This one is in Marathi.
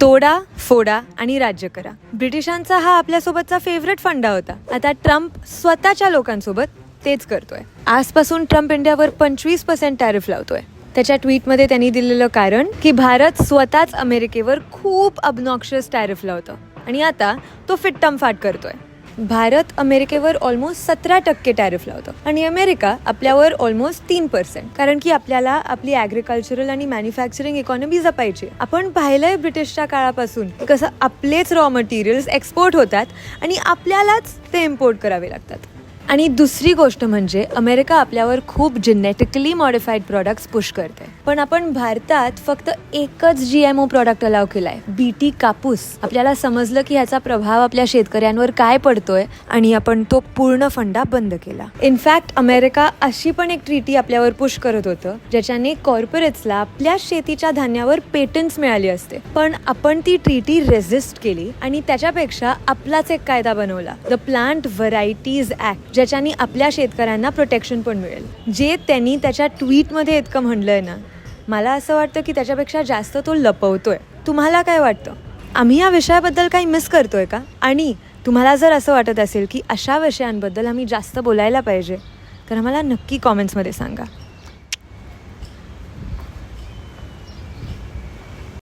तोडा फोडा आणि राज्य करा. ब्रिटिशांचा हा आपल्यासोबतचा फेवरेट फंडा होता. आता ट्रम्प स्वतःच्या लोकांसोबत तेच करतोय. आजपासून ट्रम्प इंडियावर पंचवीस पर्सेंट टॅरिफ लावतोय. त्याच्या ट्विटमध्ये त्यांनी दिलेलं कारण की भारत स्वतःच अमेरिकेवर खूप अबनॉक्शियस टॅरिफ लावतं. आणि आता तो फिट्टम फाट करतोय. भारत अमेरिकेवर ऑलमोस्ट सतरा टक्के टॅरिफ लावतो. आणि अमेरिका आपल्यावर ऑलमोस्ट तीन पर्सेंट कारण की आपल्याला आपली ॲग्रिकल्चरल आणि मॅन्युफॅक्चरिंग इकॉनॉमी जपायची आपण पाहिलंय ब्रिटिशच्या काळापासून कसं आपलेच रॉ मटेरियल्स एक्सपोर्ट होतात आणि आपल्यालाच ते इम्पोर्ट करावे लागतात. आणि दुसरी गोष्ट म्हणजे अमेरिका आपल्यावर खूप जेनेटिकली मॉडिफाईड प्रॉडक्ट्स पुश करते पण आपण भारतात फक्त एकच G M O product allow केलाय. बीटी कापूस. आपल्याला समजलं की ह्याचा प्रभाव आपल्या शेतकऱ्यांवर काय पडतोय आणि आपण तो पूर्ण फंडा बंद केला. इनफॅक्ट अमेरिका अशी पण एक ट्रीटी आपल्यावर पुश करत होतं ज्याच्याने कॉर्पोरेट्सला आपल्या शेतीच्या धान्यावर पेटंट्स मिळाली असते. पण आपण ती ट्रीटी रेजिस्ट केली आणि त्याच्यापेक्षा आपलाच एक कायदा बनवला. द प्लांट व्हरायटीज ऍक्ट ज्याच्याने आपल्या शेतकऱ्यांना प्रोटेक्शन पण मिळेल. जे त्यांनी त्याच्या ट्विटमध्ये इतकं म्हणलंय ना मला असं वाटतं की त्याच्यापेक्षा जास्त तो लपवतोय. तुम्हाला काय वाटतं? आम्ही या विषयाबद्दल काही मिस करतोय का? आणि तुम्हाला जर असं वाटत असेल की अशा विषयांबद्दल आम्ही जास्त बोलायला पाहिजे तर आम्हाला नक्की कॉमेंट्समध्ये सांगा.